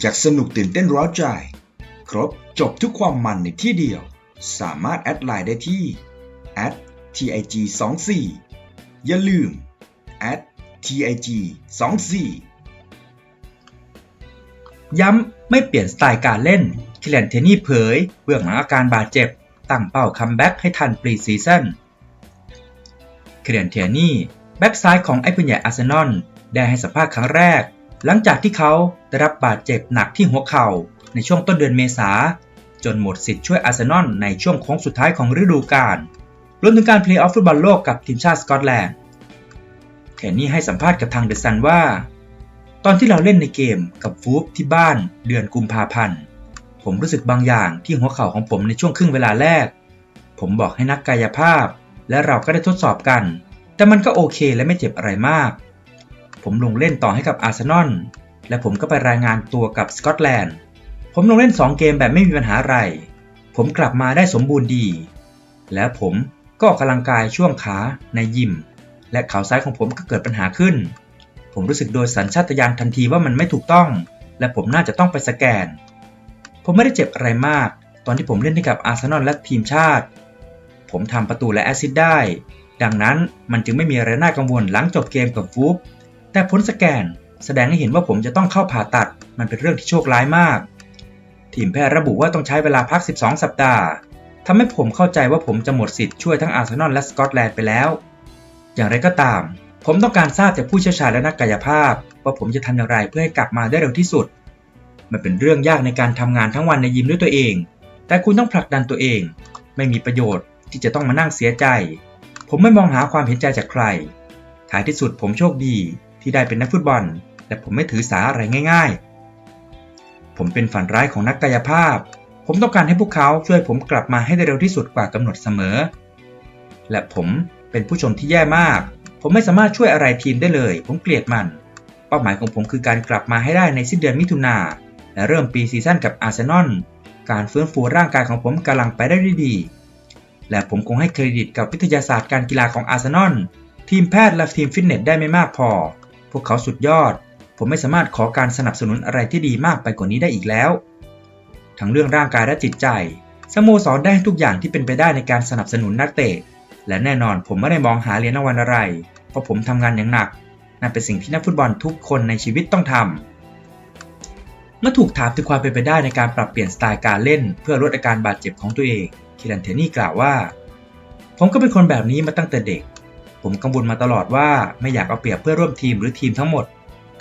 อยากสนุกตื่นเต้นร้าวใจ ครบจบทุกความมันในที่เดียว สามารถแอดไลน์ได้ที่ @tig 2 4 อย่าลืม @tig 2 4 ย้ำไม่เปลี่ยนสไตล์การเล่นคิเลนเทนี่เผย เบื้องหลังอาการบาดเจ็บ ตั้งเป้าคัมแบ็กให้ทันปรีซีซั่นคิเลนเทนี่แบ็กซ้ายของไอ้ปืนใหญ่อาร์เซนอลได้ให้สัมภาษณ์ครั้งแรก หลังจากที่เขาได้รับบาดเจ็บหนักที่หัวเข่าในช่วงต้นเดือนเมษา จนหมดสิทธิ์ช่วยอาร์เซนอลในช่วงโค้งสุดท้ายของฤดูกาลรวมถึงการเพลย์ออฟฟุตบอลโลกกับทีมชาติสกอตแลนด์เทนนี่ให้สัมภาษณ์กับทางเดอะซันว่า ตอนที่เราเล่นในเกมกับฟูฟที่บ้านเดือนกุมภาพันธ์ผมรู้สึกบางอย่างที่หัวเข่าของผมในช่วงครึ่งเวลาแรก ผมบอกให้นักกายภาพ และเราก็ได้ทดสอบกัน แต่มันก็โอเคและไม่เจ็บอะไรมาก ผมลงเล่นต่อให้กับอาร์เซนอลและผมก็ไปรายงานตัวกับสกอตแลนด์ ผมลงเล่น 2 เกมแบบไม่มีปัญหาอะไร ผมกลับมาได้สมบูรณ์ดี แล้วผมก็ออกกำลังกายช่วงขาในยิม และเข่าซ้ายของผมก็เกิดปัญหาขึ้น ผมรู้สึกโดยสัญชาตญาณทันทีว่ามันไม่ถูกต้อง และผมน่าจะต้องไปสแกน ผมไม่ได้เจ็บอะไรมาก ตอนที่ผมเล่นให้กับอาร์เซนอลและทีมชาติ ผมทำประตูและแอซิสต์ได้ ดังนั้นมันจึงไม่มีอะไรน่ากังวลหลังจบเกมกับฟูฟ แต่ผลสแกนแสดงให้เห็นว่าผมจะต้องเข้าผ่าตัด มันเป็นเรื่องที่โชคร้ายมาก ทีมแพทย์ระบุว่าต้องใช้เวลาพัก 12 สัปดาห์ทำให้ผมเข้าใจว่าผมจะหมดสิทธิ์ช่วยทั้งอาร์เซนอลและสกอตแลนด์ไปแล้ว อย่างไรก็ตาม ผมต้องการทราบจากผู้เชี่ยวชาญและนักกายภาพ ว่าผมจะทำอย่างไรเพื่อให้กลับมาได้เร็วที่สุด มันเป็นเรื่องยากในการทำงานทั้งวันในยิมด้วยตัวเอง แต่คุณต้องผลักดันตัวเอง ไม่มีประโยชน์ที่จะต้องมานั่งเสียใจ ผมไม่มองหาความเห็นใจจากใคร ท้ายที่สุดผมโชคดี ที่ได้เป็นนักฟุตบอล และผมไม่ถือสาอะไรง่ายๆ ผมเป็นฝันร้ายของนักกายภาพ ผมต้องการให้พวกเขาช่วยผมกลับมาให้ได้เร็วที่สุดกว่ากำหนดเสมอ และผมเป็นผู้ชมที่แย่มาก ผมไม่สามารถช่วยอะไรทีมได้เลย ผมเกลียดมัน เป้าหมายของผมคือการกลับมาให้ได้ในสิ้นเดือนมิถุนาและเริ่มปีซีซั่นกับอาร์เซนอล การฟื้นฟูร่างกายของผมกำลังไปได้ดีและผมคงให้เครดิตกับวิทยาศาสตร์การกีฬาของอาร์เซนอลทีมแพทย์และทีมฟิตเนสได้ไม่มากพอ พวกเขาสุดยอด ผมไม่สามารถขอการสนับสนุนอะไรที่ดีมากไปกว่านี้ได้อีกแล้ว ทั้งเรื่องร่างกายและจิตใจ สโมสรได้ทุกอย่างที่เป็นไปได้ในการสนับสนุนนักเตะ และแน่นอนผมไม่ได้มองหาเหรียญรางวัลอะไร เพราะผมทำงานอย่างหนัก นั่นเป็นสิ่งที่นักฟุตบอลทุกคนในชีวิตต้องทำเมื่อถูกถามถึงความเป็นไปได้ในการปรับเปลี่ยนสไตล์การเล่น เพื่อลดอาการบาดเจ็บของตัวเอง คิรันเทนี่กล่าวว่า ผมก็เป็นคนแบบนี้มาตั้งแต่เด็ก ผมกังวลมาตลอดว่าไม่อยากเอาเปรียบเพื่อร่วมทีมหรือทีมทั้งหมด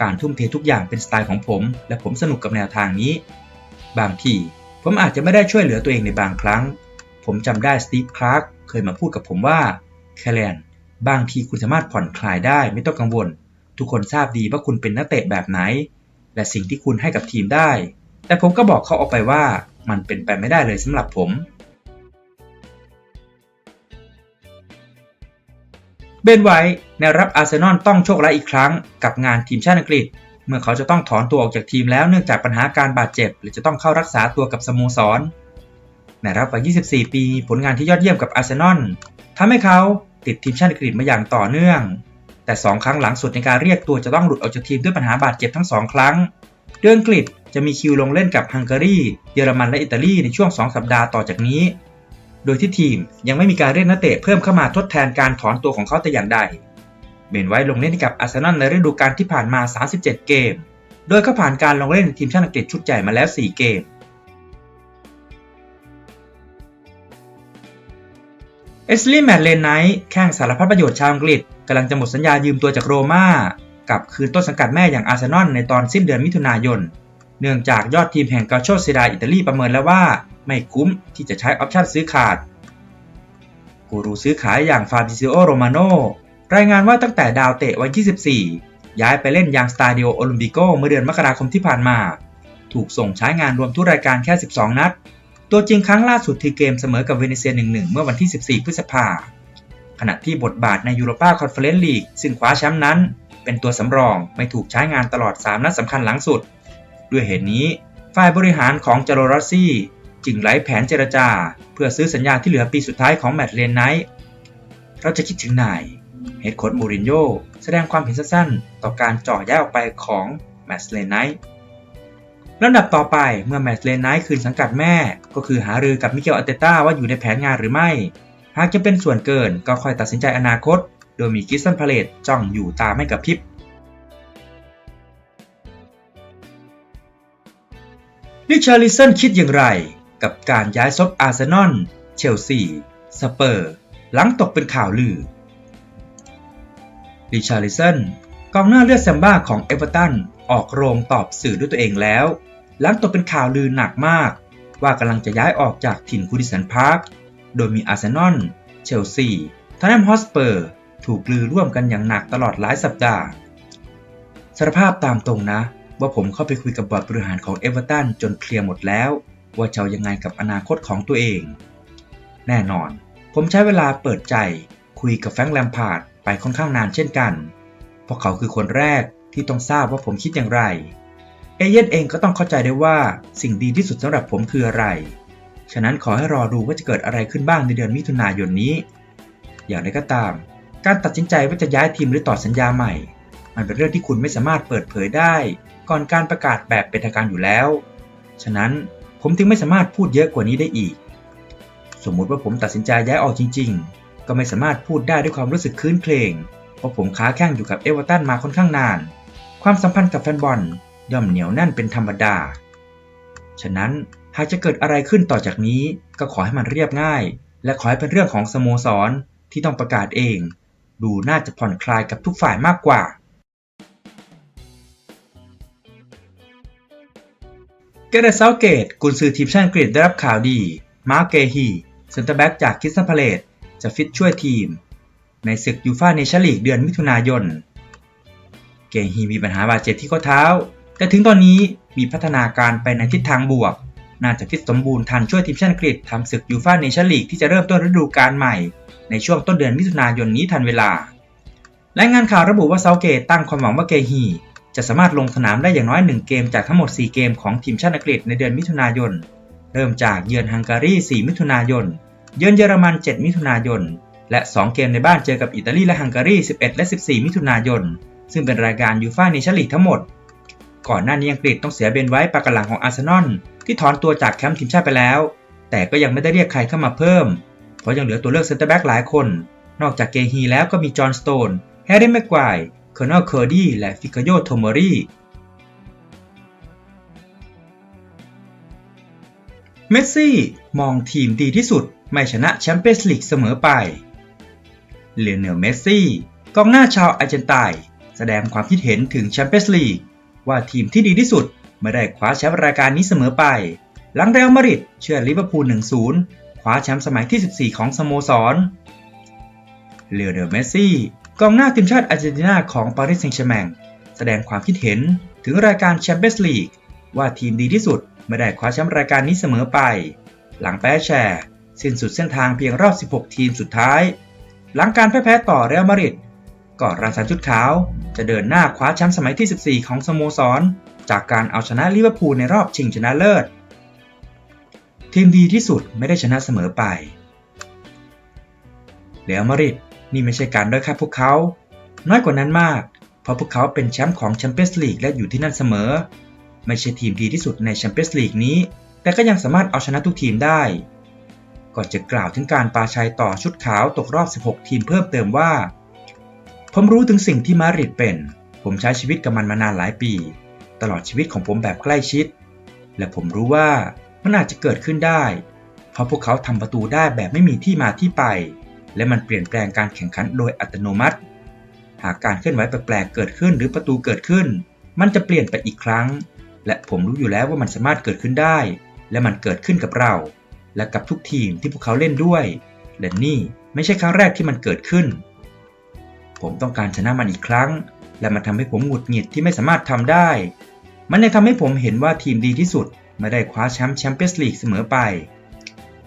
การทุ่มเททุกอย่างเป็นสไตล์ของผม และผมสนุกกับแนวทางนี้ บางทีผมอาจจะไม่ได้ช่วยเหลือตัวเองในบางครั้ง ผมจำได้สตีฟคลาร์กเคยมาพูดกับผมว่าแคลนบางทีคุณสามารถผ่อนคลายได้ไม่ต้องกังวล ทุกคนทราบดีว่าคุณเป็นนักเตะแบบไหน และสิ่งที่คุณให้กับทีมได้ แต่ผมก็บอกเขาออกไปว่ามันเป็นไปไม่ได้เลยสำหรับผม เบนไว้ในรับอาร์เซนอลต้องโชคร้ายอีกครั้งกับงานทีมชาติอังกฤษ เมื่อเขาจะต้องถอนตัวออกจากทีมแล้วเนื่องจากปัญหาการบาดเจ็บ หรือจะต้องเข้ารักษาตัวกับสโมสรในรับวัย 24 ปี ผลงานที่ยอดเยี่ยมกับอาร์เซนอลทำให้เขาติดทีมชาติอังกฤษมาอย่างต่อเนื่อง แต่ 2 ครั้งหลังสุดในการเรียกตัวจะต้องหลุดออกจากทีมด้วยปัญหาบาดเจ็บทั้ง 2 ครั้งเดือนอังกฤษจะมีคิวลงเล่นกับฮังการี เยอรมันและอิตาลีในช่วง 2 สัปดาห์ต่อจากนี้ โดยที่ทีมยังไม่มีการเรียกนักเตะเพิ่มเข้ามาทดแทนการถอนตัวของเขาแต่อย่างใด เบนไว้ลงเล่นให้กับอาร์เซนอลในฤดูกาลที่ผ่านมา 37 เกม โดยเขาผ่านการลงเล่นทีมชาติอังกฤษชุดใหญ่มาแล้ว 4 เกม เอสลีย์แมตเลนไนท์แข่งสารพัดประโยชน์ชาวอังกฤษกำลังจะหมดสัญญายืมตัวจากโรม่ากับคืนต้นสังกัดแม่อย่างอาร์เซนอลในตอนสิ้นเดือนมิถุนายน เนื่องจากยอดทีมแห่งกาโชซิดาอิตาลีประเมินแล้วว่า ไม่คุ้มที่จะใช้ออปชั่นซื้อขาด กูรูซื้อขายอย่างฟาบิซิโอโรมาโนรายงานว่าตั้งแต่ดาวเตะวัย24ย้ายไปเล่นยังสตาดิโอโอลิมปิโกเมื่อเดือนมกราคมที่ผ่านมา ถูกส่งใช้งานรวมทุกรายการแค่ 12 นัด ตัวจริงครั้งล่าสุดที่เกมเสมอกับเวเนเซีย 1-1 เมื่อวันที่ 14 พฤษภาขณะที่บทบาทในยูโรปาคอนเฟอเรนซ์ลีกซึ่งคว้าแชมป์นั้น เป็นตัวสำรองไม่ถูกใช้งานตลอด 3 นัดสำคัญหลังสุด ด้วยเหตุนี้ ฝ่ายบริหารของจาโรรัสซี่ จึงไล่แผนเจรจา เพื่อซื้อสัญญาที่เหลือปีสุดท้ายของแมตต์เลนไนท์เราจะคิดถึงนายเฮดโค้ชมูรินโญ่แสดงความเห็นสั้นๆ ต่อการเจ่อย้ายออกไปของแมตต์เลนไนท์ลำดับต่อไปเมื่อแมตช์เลนไนท์คืนสังกัดแม่ ก็คือหารือกับมิเกลอัเตต้าว่าอยู่ในแผนงานหรือไม่ หากจะเป็นส่วนเกินก็ค่อยตัดสินใจอนาคต โดยมีกิสซันพาเลตจ้องอยู่ตาไม่กับพริบริชาร์ลิสันคิดอย่างไร กับการย้ายซบอาร์เซนอล เชลซี สเปอร์ หลังตกเป็นข่าวลือริชาร์ลิสันกองหน้าเลือดแซมบ้าของเอเวอร์ตันออกโรงตอบสื่อด้วยตัวเองแล้ว หลังตกเป็นข่าวลือหนักมาก ว่ากำลังจะย้ายออกจากถิ่นกูดิสันพาร์ค โดยมีอาร์เซนอล เชลซีทอนแนมฮอสเปอร์ ถูกลือร่วมกันอย่างหนักตลอดหลายสัปดาห์สารภาพตามตรงนะ ว่าผมเข้าไปคุยกับบอร์ดบริหารของเอเวอร์ตันจนเคลียร์หมดแล้ว ว่าจะยังไงกับอนาคตของตัวเอง แน่นอน ผมใช้เวลาเปิดใจคุยกับแฟรงค์แลมพาร์ดไปค่อนข้างนานเช่นกัน เพราะเขาคือคนแรกที่ต้องทราบว่าผมคิดอย่างไร เอเย่นเองก็ต้องเข้าใจได้ว่าสิ่งดีที่สุดสำหรับผมคืออะไร ฉะนั้นขอให้รอดูว่าจะเกิดอะไรขึ้นบ้างในเดือนมิถุนายนนี้ อย่างไรก็ตาม การตัดสินใจว่าจะย้ายทีมหรือต่อสัญญาใหม่ มันเป็นเรื่องที่คุณไม่สามารถเปิดเผยได้ ก่อนการประกาศแบบเป็นทางการอยู่แล้ว ฉะนั้น ผมจึงไม่สามารถพูดเยอะกว่านี้ได้อีก สมมุติว่าผมตัดสินใจย้ายออกจริง ๆ ก็ไม่สามารถพูดได้ด้วยความรู้สึกคืนเครงเพราะผมค้าแข้งอยู่กับเอเวอร์ตันมาค่อนข้างนาน ความสัมพันธ์กับแฟนบอลย่อมเหนียวแน่นเป็นธรรมดา ฉะนั้นหากจะเกิดอะไรขึ้นต่อจากนี้ ก็ขอให้มันเรียบง่าย และขอให้เป็นเรื่องของสโมสรที่ต้องประกาศเอง ดูน่าจะผ่อนคลายกับทุกฝ่ายมากกว่า เกเรตเซาเกตกุนซือทีมชาติอังกฤษได้รับข่าวดี มาร์กเกฮีเซนเตอร์แบ็กจากคิสตันพาเลตจะฟิตช่วยทีม ในศึกยูฟ่าเนชั่นลีกเดือนมิถุนายน เกฮีมีปัญหาบาดเจ็บที่ข้อเท้า แต่ถึงตอนนี้มีพัฒนาการไปในทิศทางบวก น่าจะฟิตสมบูรณ์ทันช่วยทีมชาติอังกฤษทำศึกยูฟ่าเนชั่นลีกที่จะเริ่มต้นฤดูกาลใหม่ ในช่วงต้นเดือนมิถุนายนนี้ทันเวลารายงานข่าวระบุว่าเซาเกตตั้งความหวังว่าเกฮี จะสามารถลงสนามได้อย่างน้อย 1 เกมจากทั้งหมด 4 เกมของทีมชาติอังกฤษในเดือนมิถุนายน เริ่มจากเยือนฮังการี 4 มิถุนายน เยือนเยอรมัน 7 มิถุนายน และ 2 เกมในบ้านเจอกับอิตาลีและฮังการี 11 และ 14 มิถุนายน ซึ่งเป็นรายการยูฟ่าเนชั่นลีกทั้งหมด ก่อนหน้านี้อังกฤษต้องเสียเบนไว้ปากกาหลังของอาร์เซนอลที่ถอนตัวจากแคมป์ทีมชาติไปแล้ว แต่ก็ยังไม่ได้เรียกใครเข้ามาเพิ่ม เพราะยังเหลือตัวเลือกเซนเตอร์แบ็กหลายคน นอกจากเกฮีแล้วก็มีจอห์นสโตน แฮร์รี่แม็กควาย เคอร์นอลเคอร์ดี้และฟิกาโยโทมอรีเมสซี่ มองทีมดีที่สุดไม่ชนะแชมเปี้ยนส์ลีกเสมอไปเลโอเนลเมสซี่กองหน้าชาวอาร์เจนไตน์แสดงความคิดเห็นถึงแชมเปี้ยนส์ลีกว่าทีมที่ดีที่สุดไม่ได้คว้าแชมป์รายการนี้เสมอไป หลังเรอัลมาดริดเชื่อลิเวอร์พูล 1-0 คว้าแชมป์สมัยที่ 14 ของสโมสรเลโอเนลเมสซี่ กองหน้าทีมชาติอาร์เจนตินาของปารีสแซงต์แชร์แมงแสดงความคิดเห็นถึงรายการแชมเปี้ยนส์ลีกว่าทีมดีที่สุดไม่ได้คว้าแชมป์รายการนี้เสมอไป หลังแพ้แชร์ สิ้นสุดเส้นทางเพียงรอบ 16 ทีมสุดท้าย หลังการแพ้แพ้ต่อเรอัลมาดริดก่อนราชันชุดขาว จะเดินหน้าคว้าแชมป์สมัยที่ 14 ของสโมสร จากการเอาชนะลิเวอร์พูลในรอบชิงชนะเลิศ ทีมดีที่สุดไม่ได้ชนะเสมอไปเรอัลมาดริด นี่ไม่ใช่การด้อยค่าพวกเขา น้อยกว่านั้นมาก เพราะพวกเขาเป็นแชมป์ของแชมเปี้ยนส์ลีกและอยู่ที่นั่นเสมอ ไม่ใช่ทีมดีที่สุดในแชมเปี้ยนส์ลีกนี้ แต่ก็ยังสามารถเอาชนะทุกทีมได้ ก่อนจะกล่าวถึงการปาชัยต่อชุดขาวตกรอบ 16 ทีมเพิ่มเติมว่า ผมรู้ถึงสิ่งที่มาริดเป็น ผมใช้ชีวิตกับมันมานานหลายปี ตลอดชีวิตของผมแบบใกล้ชิด และผมรู้ว่ามันอาจจะเกิดขึ้นได้ เพราะพวกเขาทำประตูได้แบบไม่มีที่มาที่ไป และมันเปลี่ยนแปลงการแข่งขันโดยอัตโนมัติ หากการเคลื่อนไหวแปลกๆเกิดขึ้นหรือประตูเกิดขึ้น มันจะเปลี่ยนไปอีกครั้ง และผมรู้อยู่แล้วว่ามันสามารถเกิดขึ้นได้ และมันเกิดขึ้นกับเรา และกับทุกทีมที่พวกเขาเล่นด้วย และนี่ไม่ใช่ครั้งแรกที่มันเกิดขึ้น ผมต้องการชนะมันอีกครั้ง และมันทำให้ผมหงุดหงิดที่ไม่สามารถทำได้ มันยังทำให้ผมเห็นว่าทีมดีที่สุดไม่ได้คว้าแชมป์แชมเปี้ยนส์ลีกเสมอไป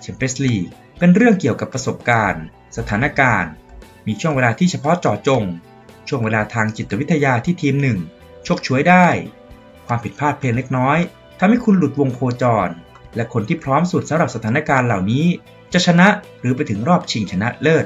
แชมเปี้ยนส์ลีกเป็นเรื่องเกี่ยวกับประสบการณ์ สถานการณ์ มีช่วงเวลาที่เฉพาะเจาะจง ช่วงเวลาทางจิตวิทยาที่ทีมหนึ่งโชคช่วยได้ ความผิดพลาดเพียงเล็กน้อยทำให้คุณหลุดวงโคจร และคนที่พร้อมสุดสำหรับสถานการณ์เหล่านี้ จะชนะหรือไปถึงรอบชิงชนะเลิศ